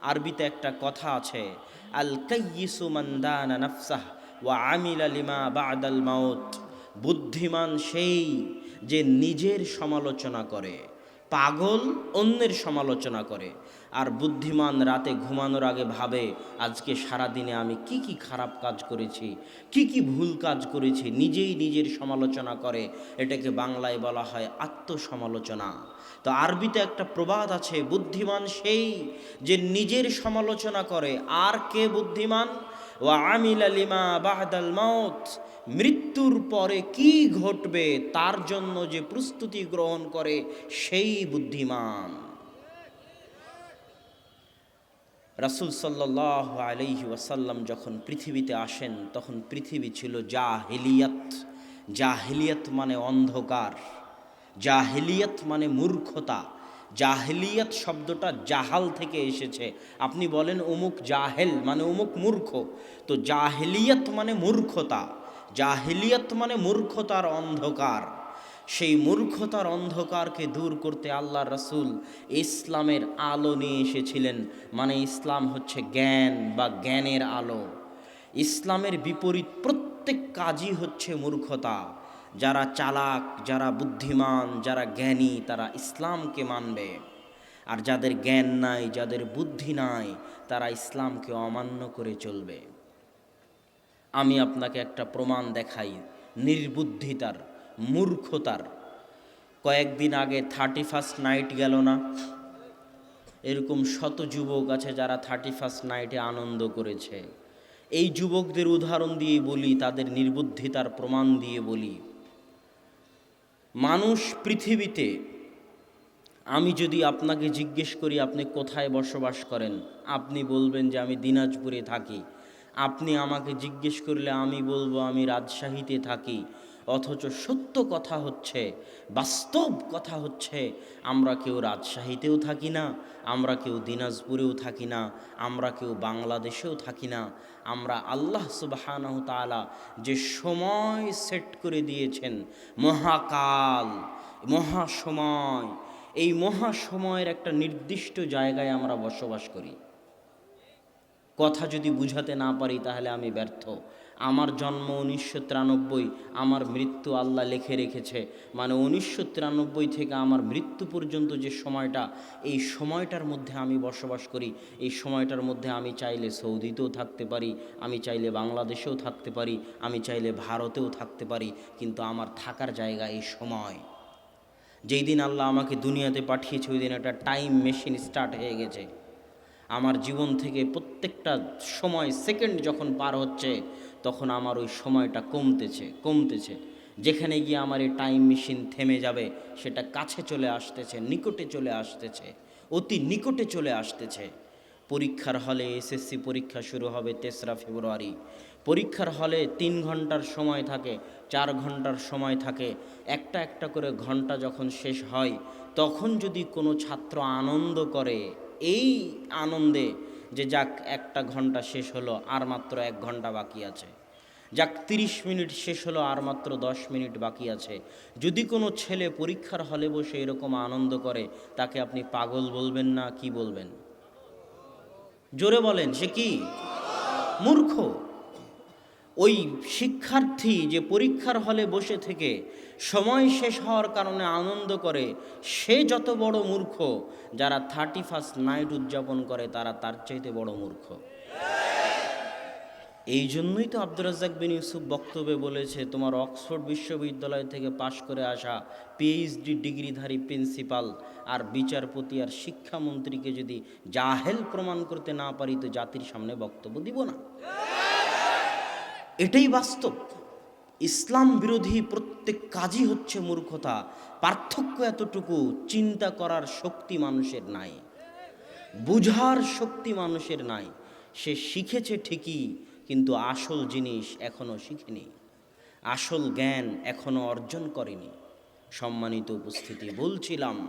আরবিতে একটা কথা আছে আল কাইসু মান দানা নাফসাহ ওয়া আমিলা লিমা বাদাল মাউত। বুদ্ধিমান সেই যে নিজের সমালোচনা করে। পাগল অন্যের সমালোচনা করে। আর বুদ্ধিমান রাতে ঘুমানোর আগে ভাবে, আজকে সারা দিনে আমি কি কি খারাপ কাজ করেছি, কি কি ভুল কাজ করেছি, নিজেই নিজের সমালোচনা করে। এটাকে বাংলায় বলা হয় আত্মসমালোচনা। তো আরবিতে একটা প্রবাদ আছে, বুদ্ধিমান সেই যে নিজের সমালোচনা করে। আর কে বুদ্ধিমান? আমিল আলিমা বাহাদাল মৃত্যুর পরে কি ঘটবে তার জন্য যে প্রস্তুতি গ্রহণ করে সেই বুদ্ধিমান। রাসুল সাল্লাহ আলহি ওয়াসাল্লাম যখন পৃথিবীতে আসেন, তখন পৃথিবী ছিল জাহেলিয়াত। জাহেলিয়াত মানে অন্ধকার। জাহেলিয়াত মানে মূর্খতা। জাহেলিয়াত শব্দটা জাহাল থেকে এসেছে। আপনি বলেন অমুক জাহেল মানে অমুক মূর্খ। তো জাহেলিয়াত মানে মূর্খতা। জাহেলিয়াত মানে মূর্খতার অন্ধকার। সেই মূর্খতার অন্ধকারকে দূর করতে আল্লাহ রসুল ইসলামের আলো নিয়ে এসেছিলেন। মানে ইসলাম হচ্ছে জ্ঞান বা জ্ঞানের আলো। ইসলামের বিপরীত প্রত্যেক কাজই হচ্ছে মূর্খতা। যারা চালাক, যারা বুদ্ধিমান, যারা জ্ঞানী, তারা ইসলামকে মানবে। আর যাদের জ্ঞান নাই, যাদের বুদ্ধি নাই, তারা ইসলামকে অমান্য করে চলবে। আমি আপনাকে একটা প্রমাণ দেখাই, নির্বুদ্ধিতার, মূর্খতার। কয়েকদিন আগে থার্টি ফার্স্ট নাইট গেল না? এরকম শত যুবক আছে যারা থার্টি ফার্স্ট নাইটে আনন্দ করেছে। এই যুবকদের উদাহরণ দিয়ে বলি, তাদের নির্বুদ্ধিতার প্রমাণ দিয়ে বলি। মানুষ পৃথিবীতে, আমি যদি আপনাকে জিজ্ঞেস করি, আপনি কোথায় বসবাস করেন? আপনি বলবেন যে আমি দিনাজপুরে থাকি। আপনি আমাকে জিজ্ঞেস করলে আমি বলব, আমি রাজশাহীতে থাকি। অথচ সত্য কথা হচ্ছে, বাস্তব কথা হচ্ছে, আমরা কেউ রাজশাহীতেও থাকি না, আমরা কেউ দিনাজপুরেও থাকি না, আমরা কেউ বাংলাদেশেও থাকি না, আমরা আল্লাহ তালা যে সময় সেট করে দিয়েছেন, মহাকাল, মহাসময়, এই মহাসময়ের একটা নির্দিষ্ট জায়গায় আমরা বসবাস করি। কথা যদি বুঝাতে না পারি তাহলে আমি ব্যর্থ। আমার জন্ম উনিশশো তিরানব্বই, আমার মৃত্যু আল্লাহ লিখে রেখেছে। মানে উনিশশো তিরানব্বই থেকে আমার মৃত্যু পর্যন্ত যে সময়টা, এই সময়টার মধ্যে আমি বসবাস করি। এই সময়টার মধ্যে আমি চাইলে সৌদিতেও থাকতে পারি, আমি চাইলে বাংলাদেশেও থাকতে পারি, আমি চাইলে ভারতেও থাকতে পারি, কিন্তু আমার থাকার জায়গা এই সময়। যেই দিন আল্লাহ আমাকে দুনিয়াতে পাঠিয়েছে, ওই দিন একটা টাইম মেশিন স্টার্ট হয়ে গেছে। আমার জীবন থেকে প্রত্যেকটা সময় সেকেন্ড যখন পার হচ্ছে তখন আমার ওই সময়টা কমতেছে কমতেছে। যেখানে গিয়ে আমার এই টাইম মেশিন থেমে যাবে, সেটা কাছে চলে আসতেছে, নিকটে চলে আসতেছে, অতি নিকটে চলে আসতেছে। পরীক্ষার হলে এসএসসি পরীক্ষা শুরু হবে তেসরা ফেব্রুয়ারি। পরীক্ষার হলে তিন ঘণ্টার সময় থাকে, চার ঘণ্টার সময় থাকে। একটা একটা করে ঘণ্টা যখন শেষ হয়, তখন যদি কোনো ছাত্র আনন্দ করে, এই আনন্দে যে যাক, একটা ঘণ্টা শেষ হলো, আর মাত্র এক ঘণ্টা বাকি আছে। যাক, তিরিশ মিনিট শেষ হলো, আর মাত্র দশ মিনিট বাকি আছে। যদি কোনো ছেলে পরীক্ষার হলে বসে এরকম আনন্দ করে, তাকে আপনি পাগল বলবেন না, কি বলবেন? জোরে বলেন, সে কি? মূর্খ। ওই শিক্ষার্থী যে পরীক্ষার হলে বসে থেকে সময় শেষ হওয়ার কারণে আনন্দ করে, সে যত বড় মূর্খ, যারা থার্টি ফার্স্ট নাইট উদযাপন করে, তারা তার চাইতে বড় মূর্খ। এই জন্যই তো আব্দুর রাজ্জাক বিন ইউসুফ বক্তব্যে বলেছে, তোমার অক্সফোর্ড বিশ্ববিদ্যালয় থেকে পাশ করে আসা পিএইচডি ডিগ্রিধারী প্রিন্সিপাল আর বিচারপতি আর শিক্ষামন্ত্রীকে যদি জাহেল প্রমাণ করতে না পারি, তো জাতির সামনে বক্তব্য দিব না। এটাই বাস্তব। ইসলাম বিরোধী প্রত্যেক কাজই হচ্ছে মূর্খতা। পার্থক্য এতটুকু, চিন্তা করার শক্তি মানুষের নাই। বুঝার শক্তি মানুষের নাই। সে শিখেছে ঠিকই, কিন্তু আসল জিনিস এখনও শিখেনি। আসল জ্ঞান এখনও অর্জন করেনি। সম্মানিত উপস্থিতি, বলছিলাম,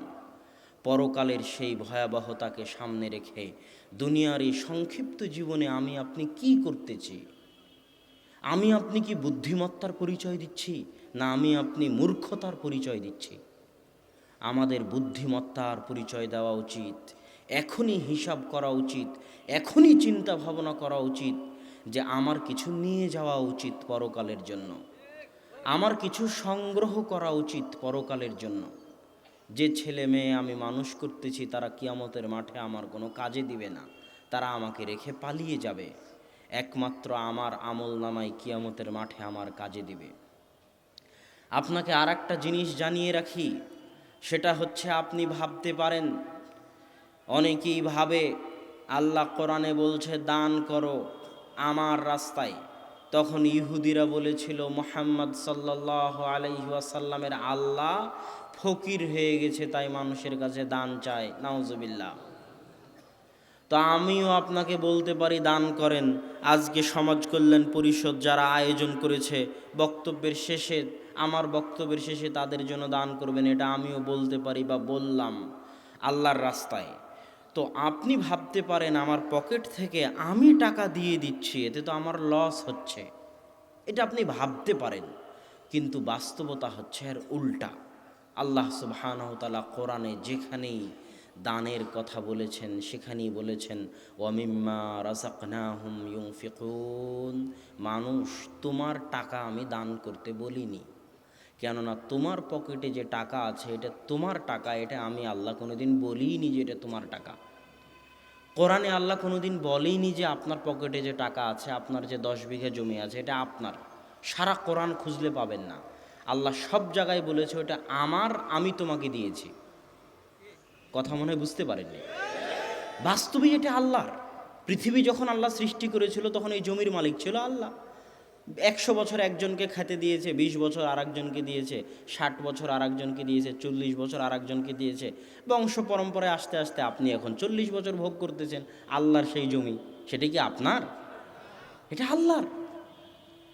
পরকালের সেই ভয়াবহতাকে সামনে রেখে দুনিয়ার এই সংক্ষিপ্ত জীবনে আমি আপনি কি করতেছি? আমি আপনি কি বুদ্ধিমত্তার পরিচয় দিচ্ছি? না, আমি আপনি মূর্খতার পরিচয় দিচ্ছি। আমাদের বুদ্ধিমত্তার পরিচয় দেওয়া উচিত। এখনই হিসাব করা উচিত। এখনই চিন্তা ভাবনা করা উচিত যে আমার কিছু নিয়ে যাওয়া উচিত পরকালের জন্য। আমার কিছু সংগ্রহ করা উচিত পরকালের জন্য। যে ছেলে মেয়ে আমি মানুষ করতেছি, তারা কিয়ামতের মাঠে আমার কোনো কাজে দিবে না। তারা আমাকে রেখে পালিয়ে যাবে। একমাত্র আমার আমল নামাই কিয়ামতের মাঠে আমার কাজে দিবে। আপনাকে আর একটা জিনিস জানিয়ে রাখি, সেটা হচ্ছে আপনি ভাবতে পারেন, অনেকেই ভাবে, আল্লাহ কোরআনে বলছে, দান করো আমার রাস্তায়। তখন ইহুদিরা বলেছিল, মোহাম্মদ সাল্লাহ আলাইসাল্লামের আল্লাহ ফকির হয়ে গেছে, তাই মানুষের কাছে দান চায়। নাউজবিল্লা তো আমিও আপনাকে বলতে পারি, দান করেন। আজকে সমাজ কল্যাণ পরিষদ যারা আয়োজন করেছে, বক্তব্যের শেষে, আমার বক্তব্যের শেষে তাদের জন্য দান করবেন, এটা আমিও বলতে পারি বা বললাম আল্লাহর রাস্তায়। তো আপনি ভাবতে পারেন, আমার পকেট থেকে আমি টাকা দিয়ে দিচ্ছি, এতে তো আমার লস হচ্ছে। এটা আপনি ভাবতে পারেন, কিন্তু বাস্তবতা হচ্ছে এর উল্টা। আল্লাহ সুবাহানহতালা কোরআনে যেখানেই দানের কথা বলেছেন, সেখানেই বলেছেন, ওয়ামিম্মা রাজাকনা হুম ইউং ফিকুন মানুষ, তোমার টাকা আমি দান করতে বলিনি। কেননা, তোমার পকেটে যে টাকা আছে, এটা তোমার টাকা, এটা আমি আল্লাহ কোনোদিন বলিনি যে এটা তোমার টাকা। কোরআনে আল্লাহ কোনোদিন বলেইনি যে আপনার পকেটে যে টাকা আছে, আপনার যে দশ বিঘা জমি আছে, এটা আপনার। সারা কোরআন খুঁজলে পাবেন না। আল্লাহ সব জায়গায় বলেছে, ওটা আমার, আমি তোমাকে দিয়েছি। কথা মনে বুঝতে পারেননি। বাস্তবে এটা আল্লাহর। পৃথিবী যখন আল্লাহ সৃষ্টি করেছিল, তখন এই জমির মালিক ছিল আল্লাহ। একশো বছর একজনকে খেতে দিয়েছে, বিশ বছর আর একজনকে দিয়েছে, ষাট বছর আর একজনকে দিয়েছে, চল্লিশ বছর আর একজনকে দিয়েছে। বংশ পরম্পরায় আস্তে আস্তে আপনি এখন চল্লিশ বছর ভোগ করতেছেন, আল্লাহর সেই জমি, সেটা কি আপনার? এটা আল্লাহর।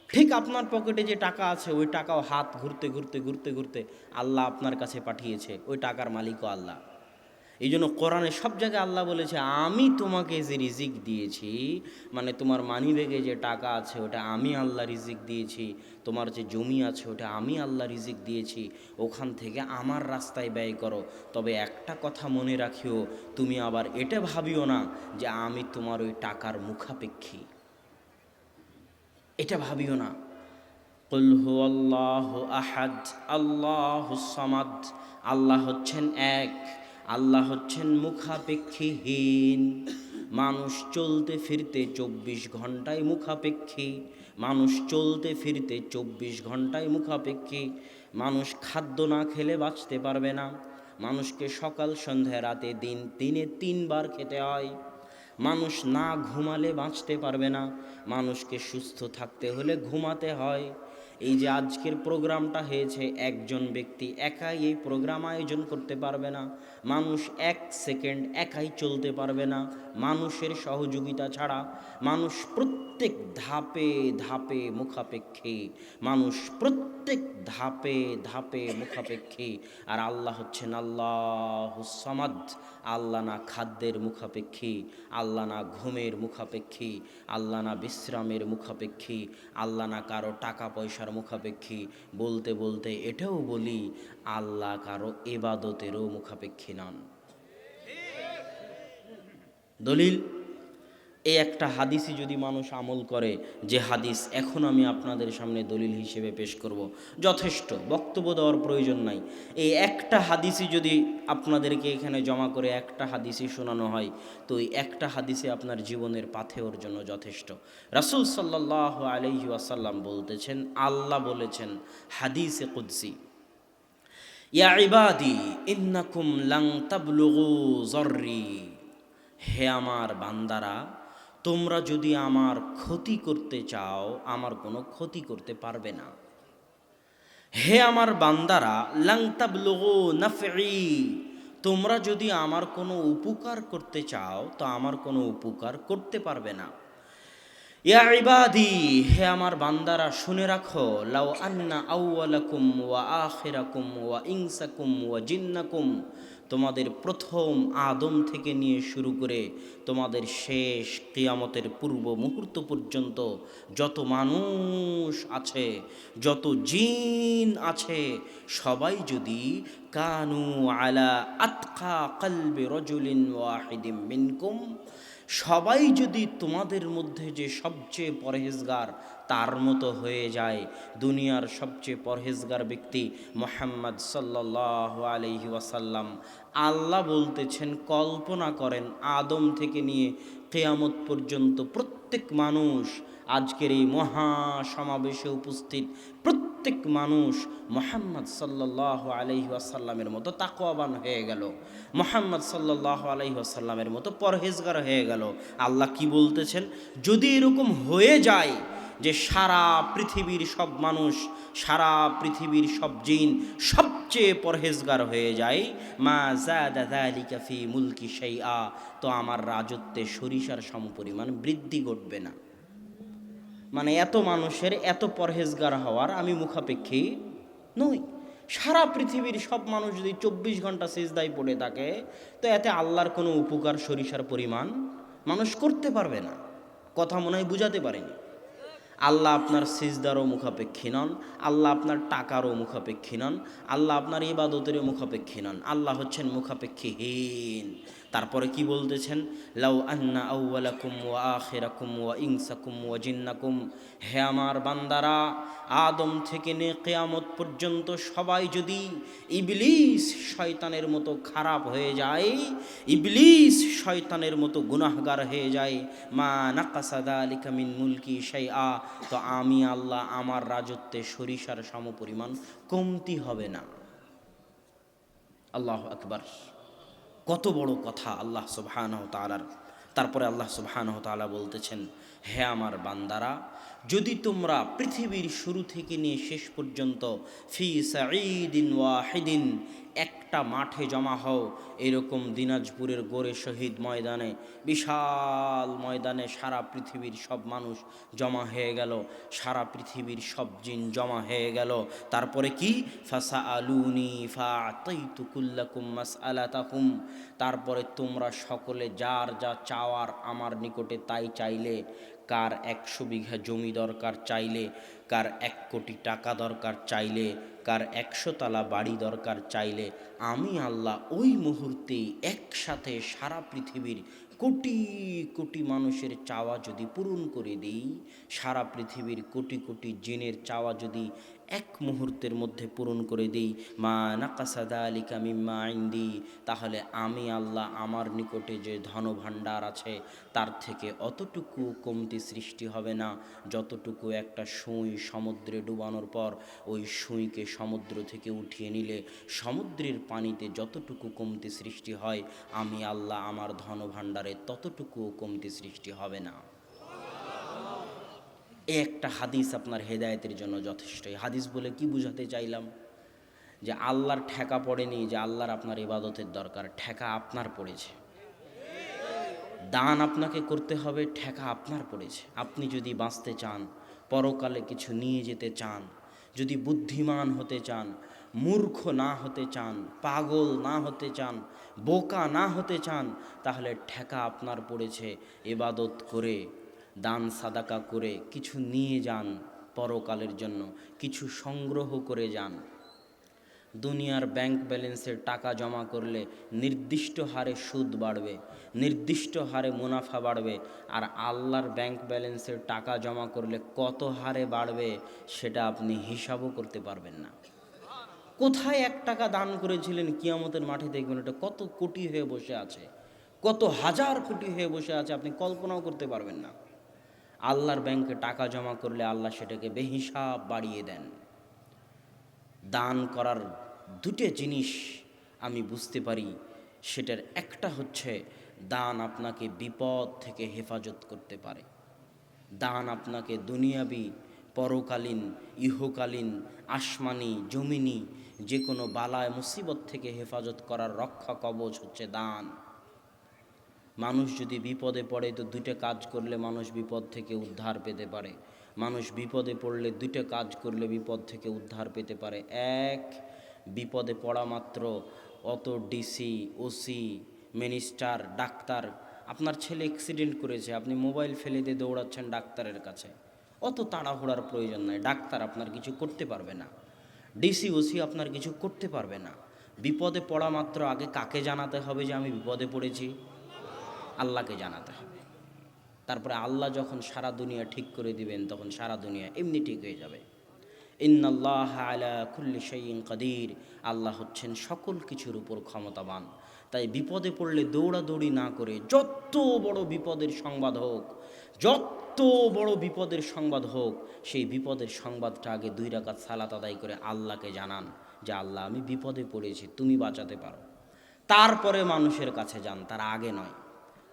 ঠিক আপনার পকেটে যে টাকা আছে, ওই টাকাও হাত ঘুরতে ঘুরতে ঘুরতে ঘুরতে আল্লাহ আপনার কাছে পাঠিয়েছে, ওই টাকার মালিকও আল্লাহ। এই জন্য কোরআনে সব জায়গায় আল্লাহ বলেছে, আমি তোমাকে যে রিজিক দিয়েছি মানে তোমার মানি ব্যাগে যে টাকা আছে, ওটা আমি আল্লাহ রিজিক দিয়েছি, তোমার যে জমি আছে, ওটা আমি আল্লাহ রিজিক দিয়েছি, ওখান থেকে আমার রাস্তায় ব্যয় করো। তবে একটা কথা মনে রাখিও, তুমি আবার এটা ভাবিও না যে আমি তোমার ওই টাকার মুখাপেক্ষী। এটা ভাবিও না। কুলহু আল্লাহ আহাদ, আল্লাহ সামাদ। আল্লাহ হচ্ছেন এক। আল্লাহ হচ্ছেন মুখাপেক্ষীহীন। মানুষ চলতে ফিরতে চব্বিশ ঘন্টায় মুখাপেক্ষী। মানুষ চলতে ফিরতে চব্বিশ ঘন্টায় মুখাপেক্ষী। মানুষ খাদ্য না খেলে বাঁচতে পারবে না। মানুষকে সকাল, সন্ধ্যা, রাতে, দিন, দিনে তিনবার খেতে হয়। মানুষ না ঘুমালে বাঁচতে পারবে না। মানুষকে সুস্থ থাকতে হলে ঘুমাতে হয়। এই যে আজকের প্রোগ্রামটা হয়েছে, একজন ব্যক্তি একাই এই প্রোগ্রাম আয়োজন করতে পারবে না, মানুষ এক সেকেন্ড একাই চলতে পারবে না, মানুষের সহযোগিতা ছাড়া, মানুষ প্রত্যেক ধাপে ধাপে মুখাপেক্ষী, মানুষ প্রত্যেক ধাপে ধাপে মুখাপেক্ষী, আর আল্লাহ হচ্ছেন আল্লাহ সমাদ, আল্লাহ না খাদ্যের মুখাপেক্ষী, আল্লাহ না ঘুমের মুখাপেক্ষী, আল্লাহ না বিশ্রামের মুখাপেক্ষী, আল্লাহ না কারও টাকা পয়সার মুখাপেক্ষী বলতে বলতে এটাও বলি আল্লাহ কারও এবাদতেরও মুখাপেক্ষী নন। দলিল? এই একটা হাদিসই যদি মানুষ আমল করে, যে হাদিস এখন আমি আপনাদের সামনে দলিল হিসেবে পেশ করব। যথেষ্ট, বক্তব্য দেওয়ার প্রয়োজন নাই। এই একটা হাদিসই যদি আপনাদেরকে এখানে জমা করে একটা হাদিসই শোনানো হয়, তো এই একটা হাদিসে আপনার জীবনের পাথেওর জন্য যথেষ্ট। রাসুল সাল্লাহ আলহি আসাল্লাম বলতেছেন, আল্লাহ বলেছেন, হাদিসে কুদ্সি হে আমার বান্দারা তোমরা যদি আমার ক্ষতি করতে চাও, আমার কোনো ক্ষতি করতে পারবে না। হে আমার বান্দারা লাংতাবলুগু নাফি তোমরা যদি আমার কোনো উপকার করতে চাও, তো আমার কোনো উপকার করতে পারবে না। ইয়া ইবাদি, হে আমার বান্দারা, শুনে রাখো, লাউ আন্না আউয়ালাকুম ওয়া আখিরাকুম ওয়া ইনসাকুম ওয়া জিন্নাকুম তোমাদের প্রথম আদম থেকে নিয়ে শুরু করে তোমাদের শেষ কিয়ামতের পূর্ব মুহূর্ত পর্যন্ত যত মানুষ আছে, যত জিন আছে, সবাই যদি কানু আলা আতকা কলবে রজুলিন ওয়াহিদিম মিনকুম সবাই যদি তোমাদের মধ্যে যে সবচেয়ে পরহেজগার, তার মতো হয়ে যায়। দুনিয়ার সবচেয়ে পরহেজগার ব্যক্তি মোহাম্মদ সাল্লাহ আলহি ওয়াসাল্লাম। আল্লাহ বলতেছেন, কল্পনা করেন, আদম থেকে নিয়ে কেয়ামত পর্যন্ত প্রত্যেক মানুষ আজকের এই মহা সমাবেশে উপস্থিত প্রত্যেক মানুষ মোহাম্মদ সাল্লাহ আলহি আসাল্লামের মতো তাকোয়াবান হয়ে গেল। মোহাম্মদ সাল্লাহ আলহি আসাল্লামের মতো পরহেজগার হয়ে গেল। আল্লাহ কি বলতেছেন? যদি এরকম হয়ে যায় যে সারা পৃথিবীর সব মানুষ, সারা পৃথিবীর সব জিন সবচেয়ে পরহেজগার হয়ে যায়। মা জাদা ফি মুলকি সেই আ তো আমার রাজত্বে সরিষার সমপরিমাণ বৃদ্ধি ঘটবে না। মানে এত মানুষের এত পরহেজগার হওয়ার আমি মুখাপেক্ষী নই। সারা পৃথিবীর সব মানুষ যদি চব্বিশ ঘণ্টা সেজদায় পড়ে থাকে, তো এতে আল্লাহর কোনো উপকার সরিষার পরিমাণ মানুষ করতে পারবে না। কথা মনে হয় বুঝাতে পারেনি। আল্লাহ আপনার সিজদারও মুখাপেক্ষী নন, আল্লাহ আপনার টাকারও মুখাপেক্ষী নন, আল্লাহ আপনার ইবাদতেরও মুখাপেক্ষী নন, আল্লাহ হচ্ছেন মুখাপেক্ষীহীন। তারপরে কি বলতেছেন? লাউ আন্না আউ্লাকুম ওয়া আখিরাকুম ওয়া ইনসাকুম ওয়া জিন্নাকুম। হে আমার বান্দারা, আদম থেকে নে কেয়ামত পর্যন্ত সবাই যদি ইবলিস শয়তানের মতো খারাপ হয়ে যায়, ইবলিস শয়তানের মতো গুনাহগার হয়ে যায়, মা নাকাসাদা আলিকামিন মুলকি সেই আ তো আমি আল্লাহ আমার রাজত্বে সরিষার সমপরিমাণ কমতি হবে না। আল্লাহ আকবার। কত বড় কথা আল্লাহ সুবহানাহ তালার তারপরে আল্লাহ সুবহানাহ তালা বলতেছেন, হে আমার বান্দারা, যদি তোমরা পৃথিবীর শুরু থেকে নিয়ে শেষ পর্যন্ত ফি সাঈদিন ওয়াহিদিন একটা মাঠে জমা হও। এরকম দিনাজপুরের গোরে শহীদ ময়দানে, বিশাল ময়দানে সারা পৃথিবীর সব মানুষ জমা হয়ে গেল। সারা পৃথিবীর সব জিন জমা হয়ে গেল। তারপরে কি? ফাসা আলুনি ফা কুল্লাকুম মাস আলাতাকুম তারপরে তোমরা সকলে যার যা চাওয়ার আমার নিকটে তাই চাইলে, কার একশো বিঘা জমি দরকার চাইলে কার এক কোটি টাকা দরকার চাইলে, কার একশো তালা বাড়ি দরকার চাইলে, আমি আল্লাহ ওই মুহূর্তেই একসাথে সারা পৃথিবীর কোটি কোটি মানুষের চাওয়া যদি পূরণ করে দিই, সারা পৃথিবীর কোটি কোটি জিনের চাওয়া যদি এক মুহূর্তের মধ্যে পূরণ করে দিই। মা নাকাসাদা আলিকা মিম্মা আইন্দি তাহলে আমি আল্লাহ আমার নিকটে যে ধন ভাণ্ডার আছে, তার থেকে অতটুকু কমতি সৃষ্টি হবে না। যতটুকু একটা সুঁই সমুদ্রে ডুবানোর পর, ওই সুঁইকে সমুদ্র থেকে উঠিয়ে নিলে সমুদ্রের পানিতে যতটুকু কমতি সৃষ্টি হয়, আমি আল্লাহ আমার ধন ভাণ্ডারে ততটুকু কমতি সৃষ্টি হবে না। একটা হাদিস আপনার হেদায়েতের জন্য যথেষ্ট। এই হাদিস বলে কি বুঝাতে চাইলাম? যে আল্লাহর ঠেকা পড়েনি, যে আল্লাহর আপনার ইবাদতের দরকার, ঠেকা আপনার পড়েছে। দান আপনাকে করতে হবে, ঠেকা আপনার পড়েছে। আপনি যদি বাঁচতে চান, পরকালে কিছু নিয়ে যেতে চান, যদি বুদ্ধিমান হতে চান, মূর্খ না হতে চান, পাগল না হতে চান, বোকা না হতে চান, তাহলে ঠেকা আপনার পড়েছে এবাদত করে। দান সাদাকা করে কিছু নিয়ে যান পরকালের জন্য, কিছু সংগ্রহ করে যান। দুনিয়ার ব্যাংক ব্যালেন্সের টাকা জমা করলে নির্দিষ্ট হারে সুদ বাড়বে, নির্দিষ্ট হারে মুনাফা বাড়বে, আর আল্লাহর ব্যাংক ব্যালেন্সের টাকা জমা করলে কত হারে বাড়বে সেটা আপনি হিসাবও করতে পারবেন না। কোথায় এক টাকা দান করেছিলেন কিয়ামতের মাঠে দেখবেন, এটা কত কোটি হয়ে বসে আছে, কত হাজার কোটি হয়ে বসে আছে, আপনি কল্পনাও করতে পারবেন না। আল্লাহর ব্যাংকে টাকা জমা করলে আল্লাহ সেটাকে বেহিসাব বাড়িয়ে দেন। দান করার দুটো জিনিস আমি বুঝতে পারি, সেটার একটা হচ্ছে দান আপনাকে বিপদ থেকে হেফাজত করতে পারে। দান আপনাকে দুনিয়াবি, পরকালীন, ইহকালীন, আসমানি, জমিনি যে কোনো বালায় মুসিবত থেকে হেফাজত করার রক্ষা কবচ হচ্ছে দান। মানুষ যদি বিপদে পড়ে, তো দুইটা কাজ করলে মানুষ বিপদ থেকে উদ্ধার পেতে পারে। মানুষ বিপদে পড়লে দুইটা কাজ করলে বিপদ থেকে উদ্ধার পেতে পারে। এক, বিপদে পড়া মাত্র অত ডিসি ওসি মিনিস্টার ডাক্তার। আপনার ছেলে অ্যাক্সিডেন্ট করেছে, আপনি মোবাইল ফেলে দিয়ে দৌড়াচ্ছেন ডাক্তারের কাছে। অত তাড়াহুড়ার প্রয়োজন নাই, ডাক্তার আপনার কিছু করতে পারবে না। ডিসি ওসি আপনার কিছু করতে পারবে না। বিপদে পড়া মাত্র আগে কাকে জানাতে হবে যে আমি বিপদে পড়েছি? আল্লাহকে জানাতে হবে। তারপরে আল্লাহ যখন সারা দুনিয়া ঠিক করে দিবেন, তখন সারা দুনিয়া এমনি ঠিক হয়ে যাবে। ইন্নাল্লাহ আলা কুল্লি শাইইন কাদির। আল্লাহ হচ্ছেন সকল কিছুর উপর ক্ষমতাবান। তাই বিপদে পড়লে দৌড়াদৌড়ি না করে যত বড় বিপদের সংবাদ হোক, যত বড় বিপদের সংবাদ হোক, সেই বিপদের সংবাদটা আগে দুই রাকাত সালাত আদায় করে আল্লাহকে জানান যে, আল্লাহ, আমি বিপদে পড়েছি, তুমি বাঁচাতে পারো। তারপরে মানুষের কাছে যান, তার আগে নয়।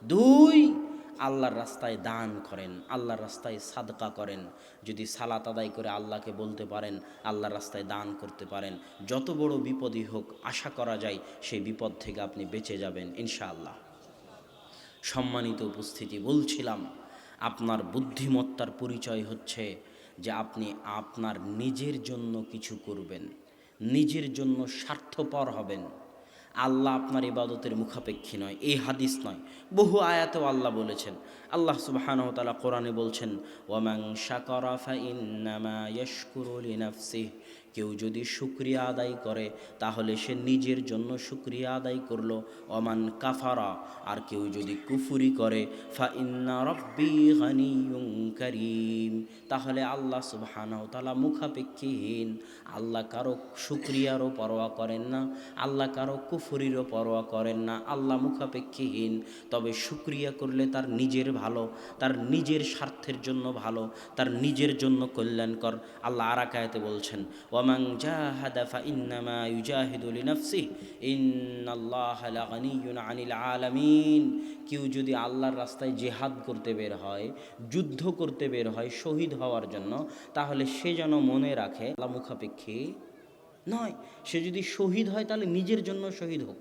দুই, আল্লাহর রাস্তায় দান করেন, আল্লাহর রাস্তায় সাদকা করেন। যদি সালাত আদায় করে আল্লাহকে বলতে পারেন, আল্লাহর রাস্তায় দান করতে পারেন। যত বড় বিপদই হোক, আশা করা যায় সেই বিপদ থেকে আপনি বেঁচে যাবেন, ইনশাআল্লাহ। সম্মানিত উপস্থিতি, বলছিলাম, আপনার বুদ্ধিমত্তার পরিচয় হচ্ছে যে আপনি আপনার নিজের জন্য কিছু করবেন, নিজের জন্য স্বার্থপর হবেন। আল্লাহ আপনার ইবাদতের মুখাপেক্ষী নয়, এই হাদিস নয়। বহু আয়াতেও আল্লাহ বলেছেন, আল্লাহ সুবহানাহু কোরআনে বলছেন ওয়ামান শাকরাফা ফাইন্নামা ইয়াশকুরু লিনাফসিহি। কেউ যদি শুক্রিয়া আদায় করে, তাহলে সে নিজের জন্য শুক্রিয়া আদায় করল। অমান কাফারা, আর কেউ যদি কুফুরি করে ফা ইন্না রব্বি করিম। তাহলে আল্লাহ সুবহানাহু তাআলা মুখাপেক্ষীহীন। আল্লাহ কারও শুক্রিয়ারও পরোয়া করেন না, আল্লাহ কারও কুফুরিরও পরোয়া করেন না। আল্লাহ মুখাপেক্ষীহীন। তবে শুক্রিয়া করলে তার নিজের ভালো, তার নিজের স্বার্থের জন্য ভালো, তার নিজের জন্য কল্যাণকর। আল্লাহ আরাকায়াতে বলছেন ওয়ামাং জাহাদা ফাইন্নামা ইউজাহিদু লিনাফসিহ। ইন্নাল্লাহা লাগানিয়ুন আনিল আলামিন। কেউ যদি আল্লাহর রাস্তায় জেহাদ করতে বের হয়, যুদ্ধ করতে বের হয়, শহীদ হওয়ার জন্য, তাহলে সে যেন মনে রাখে, আল্লাহ মুখাপেক্ষী নয়। সে যদি শহীদ হয়, তাহলে নিজের জন্য শহীদ হোক।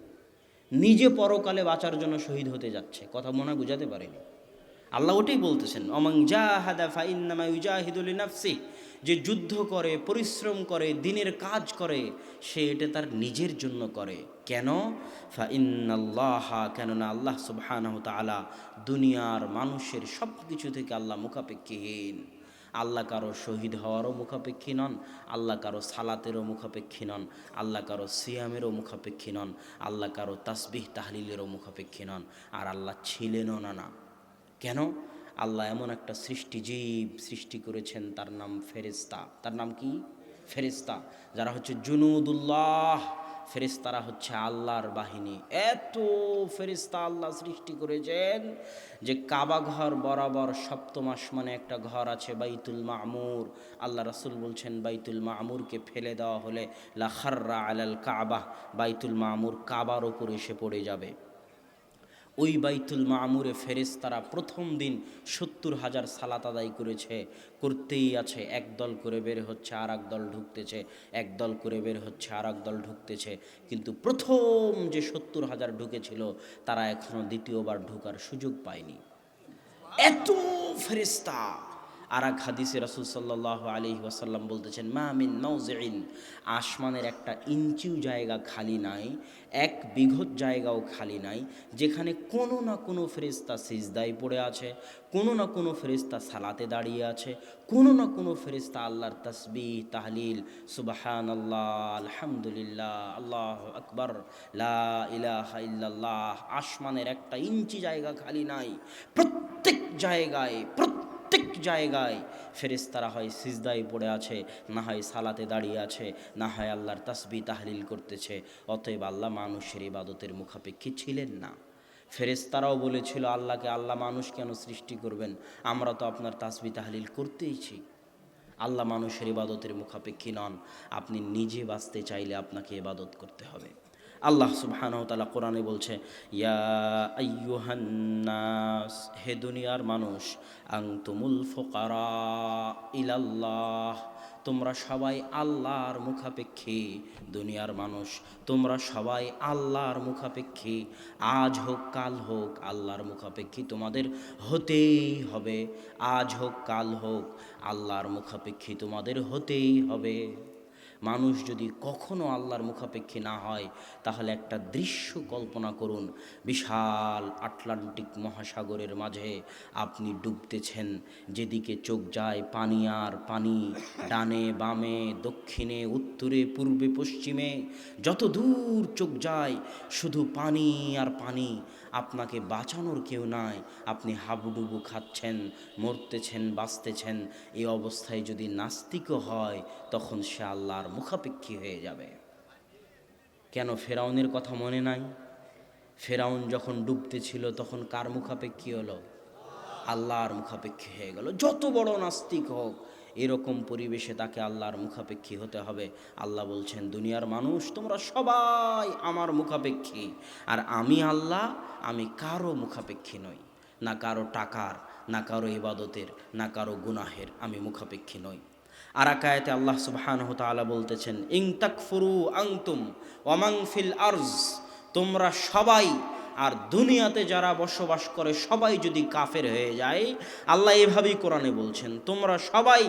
নিজে পরকালে বাঁচার জন্য শহীদ হতে যাচ্ছে। কথা মনে বুঝাতে পারেনি। আল্লাহ ওটাই বলতেছেন অমাং জাহাদা ফাইন্নামা ইউজাহিদুল নাফসি যে যুদ্ধ করে, পরিশ্রম করে, দিনের কাজ করে, সে এটা তার নিজের জন্য করে। কেন? ফা ইন্নাল্লাহা কেননা আল্লাহ সুবহানাহু তাআলা দুনিয়ার মানুষের সব কিছু থেকে আল্লাহ মুখাপেক্ষীহীন। আল্লাহ কারও শহীদ হওয়ারও মুখাপেক্ষী নন, আল্লাহ কারও সালাতেরও মুখাপেক্ষী নন, আল্লাহ কারও সিয়ামেরও মুখাপেক্ষী নন, আল্লাহ কারও তাসবিহ তাহলিলেরও মুখাপেক্ষী নন, আর আল্লাহ ছিলেনও না না। কেন? আল্লাহ এমন একটা সৃষ্টি জীব সৃষ্টি করেছেন, তার নাম ফেরেস্তা তার নাম কি? ফেরেস্তা যারা হচ্ছে জুনুদুল্লাহ ফেরেস্তারা হচ্ছে আল্লাহর বাহিনী। এত ফেরিস্তা আল্লাহ সৃষ্টি করেছেন যে কাবা ঘর বরাবর সপ্তম আসমানে একটা ঘর আছে, বাইতুল মামুর। আল্লাহ রাসুল বলছেন, বাইতুল মামুরকে ফেলে দেওয়া হলে লাখাররা আলাল কাবাহ বাইতুল মামুর কাবার ওপর এসে পড়ে যাবে। ওই বাইতুল মামুরে ফেরেস তারা প্রথম দিন সত্তর হাজার সালাত আদায় করেছে। করতেই আছে, এক দল করে বের হচ্ছে আর দল ঢুকতেছে, এক দল করে বের হচ্ছে আর দল ঢুকতেছে। কিন্তু প্রথম যে সত্তর হাজার ঢুকেছিল, তারা এখনও দ্বিতীয়বার ঢুকার সুযোগ পায়নি। এত ফেরিস্তা আর এক হাদিসে রাসুল সাল্লাহ আলি ওয়াসাল্লাম বলতেছেন, মা মিন নৌজেইন আসমানের একটা ইঞ্চিও জায়গা খালি নাই, এক বিঘত জায়গাও খালি নাই, যেখানে কোনো না কোনো ফেরিস্তা সিজদায় পড়ে আছে, কোনো না কোনো ফেরিস্তা সালাতে দাঁড়িয়ে আছে, কোনো না কোনো ফেরিস্তা আল্লাহর তসবি তাহলিল সুবাহান আল্লাহ আলহামদুলিল্লাহ, আল্লাহ আকবর ইল্লাল্লাহ, আসমানের একটা ইঞ্চি জায়গা খালি নাই, প্রত্যেক জায়গায়, প্রত্যেক জায়গায় ফেরেস্তারা হয় সিজদায় পড়ে আছে, না হয় সালাতে দাঁড়িয়ে আছে, না হয় আল্লাহর তাসবি তাহলিল করতেছে। অতএব আল্লাহ মানুষের ইবাদতের মুখাপেক্ষী ছিলেন না। ফেরেস্তারাও বলেছিল, আল্লাহকে আল্লাহ মানুষ কেন সৃষ্টি করবেন? আমরা তো আপনার তাসবি তাহলিল করতেইছি আল্লাহ মানুষের ইবাদতের মুখাপেক্ষী নন। আপনি নিজে বাঁচতে চাইলে আপনাকে ইবাদত করতে হবে। আল্লাহ সুবহানাহু তাআলা কোরআনে বলছে, ইয়া আইয়ুহান্নাস হে দুনিয়ার মানুষ, আনতুমুল ফুকারা ইলাল্লাহ, তোমরা সবাই আল্লাহর মুখাপেক্ষী দুনিয়ার মানুষ, তোমরা সবাই আল্লাহর মুখাপেক্ষী, আজ হোক, কাল হোক, আল্লাহর মুখাপেক্ষী তোমাদের হতেই হবে, আজ হোক, কাল হোক, আল্লাহর মুখাপেক্ষী তোমাদের হতেই হবে। মানুষ যদি কখনো আল্লাহর মুখাপেক্ষী না হয়, তাহলে একটা দৃশ্য কল্পনা করুন। বিশাল আটলান্টিক মহাসাগরের মাঝে আপনি ডুবতেছেন। যেদিকে চোখ যায় পানি আর পানি, ডানে বামে, দক্ষিণে, উত্তরে, পূর্বে, পশ্চিমে যত দূর চোখ যায় শুধু পানি আর পানি। আপনাকে বাঁচানোর কেউ নাই। আপনি হাবুডুবু খাচ্ছেন, মরতেছেন, বাঁচতেছেন। এই অবস্থায় যদি নাস্তিকও হয়, তখন সে আল্লাহর মুখাপেক্ষী হয়ে যাবে। কেন ফেরাউনের কথা মনে নাই? ফেরাউন যখন ডুবতে ছিল তখন কার মুখাপেক্ষী হলো? আল্লাহর মুখাপেক্ষী হয়ে গেল। যত বড় নাস্তিক হোক এরকম পরিবেশে তাকে আল্লাহর মুখাপেক্ষী হতে হবে। আল্লাহ বলছেন, দুনিয়ার মানুষ, তোমরা সবাই আমার মুখাপেক্ষী। আর আমি আল্লাহ, আমি কারও মুখাপেক্ষী নই। না কারও টাকার, না কারও ইবাদতের, না কারও গুনাহের আমি মুখাপেক্ষী নই। আর আকায়াতে আল্লাহ সুবহানাহু তাআলা বলতেছেন ইং তাকফুরু আনতুম ওয়ামাং ফিল আর্জ। তোমরা সবাই আর দুনিয়াতে যারা বসবাস করে সবাই যদি কাফের হয়ে যায়, আল্লাহ এভাবেই কোরআনে বলছেন, তোমরা সবাই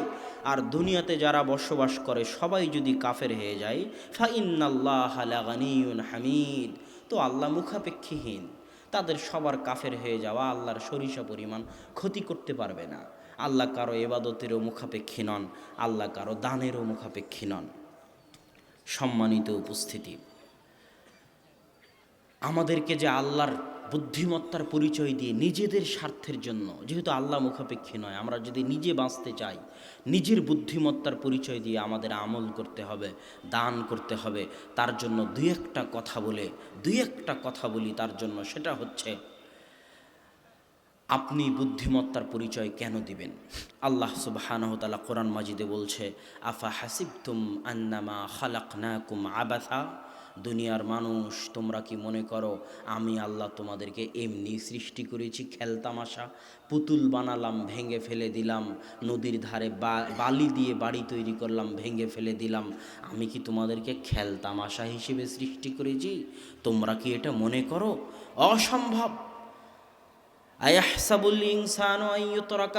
আর দুনিয়াতে যারা বসবাস করে সবাই যদি কাফের হয়ে যায় ফা ইন্নাল্লাহ লাগানিউন হামিদ। তো আল্লাহ মুখাপেক্ষীহীন। তাদের সবার কাফের হয়ে যাওয়া আল্লাহর সরিষা পরিমাণ ক্ষতি করতে পারবে না। আল্লাহ কারও এবাদতেরও মুখাপেক্ষী নন, আল্লাহ কারও দানেরও মুখাপেক্ষী নন। সম্মানিত উপস্থিতি। আমাদেরকে যে আল্লাহর বুদ্ধিমত্তার পরিচয় দিয়ে নিজেদের স্বার্থের জন্য, যেহেতু আল্লাহ মুখাপেক্ষী নয়, আমরা যদি নিজে বাঁচতে চাই, নিজের বুদ্ধিমত্তার পরিচয় দিয়ে আমাদের আমল করতে হবে, দান করতে হবে, তার জন্য দুই একটা কথা বলে, দুই একটা কথা বলি তার জন্য, সেটা হচ্ছে, আপনি বুদ্ধিমত্তার পরিচয় কেন দিবেন? আল্লাহ সুবহানাহু তাআলা কোরআন মাজিদে বলছে, আফা হাসিবতুম আন্নামা খালাকনাকুম আবাথা দুনিয়ার মানুষ, তোমরা কি মনে করো, আমি আল্লাহ তোমাদেরকে এমনি সৃষ্টি করেছি খেলতামাশা পুতুল বানালাম, ভেঙে ফেলে দিলাম, নদীর ধারে বালি দিয়ে বাড়ি তৈরি করলাম, ভেঙে ফেলে দিলাম, আমি কি তোমাদেরকে খেলতামাশা হিসেবে সৃষ্টি করেছি? তোমরা কি এটা মনে করো? অসম্ভব।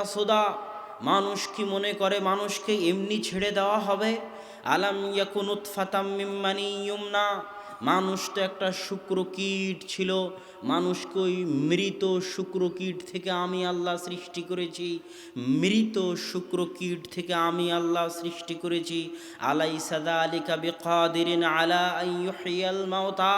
সুদা। মানুষ কি মনে করে, মানুষকে এমনি ছেড়ে দেওয়া হবে? আলাম ইয়াকুন উৎফাতাম মিম্মানি ইয়ুমনা মানুষ তো একটা শুক্র কীট ছিল। মানুষকে ওই মৃত শুক্র কীট থেকে আমি আল্লাহ সৃষ্টি করেছি। মৃত শুক্র কীট থেকে আমি আল্লাহ সৃষ্টি করেছি। আলাই সাদা আলিকা বেকাদিরিন আলা আইয়ুহিয়াল মাওতা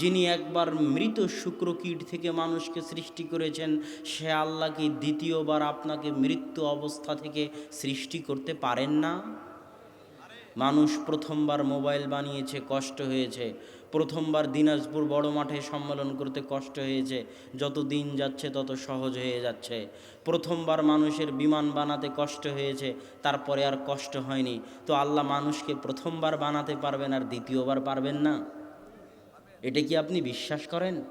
যিনি একবার মৃত শুক্রকীট থেকে মানুষকে সৃষ্টি করেছেন, সে আল্লাহ কি দ্বিতীয়বার আপনাকে মৃত্যু অবস্থা থেকে সৃষ্টি করতে পারেন না। মানুষ প্রথমবার মোবাইল বানিয়েছে, কষ্ট হয়েছে। প্রথমবার দিনাজপুর বড় মাঠে সম্মেলন করতে কষ্ট হয়েছে। যত দিন যাচ্ছে, তত সহজ হয়ে যাচ্ছে। প্রথমবার মানুষের বিমান বানাতে কষ্ট হয়েছে, তারপরে আর কষ্ট হয়নি। তো আল্লাহ মানুষকে প্রথমবার বানাতে পারবেন আর দ্বিতীয়বার পারবেন না? এটা কি আপনি বিশ্বাস করেন?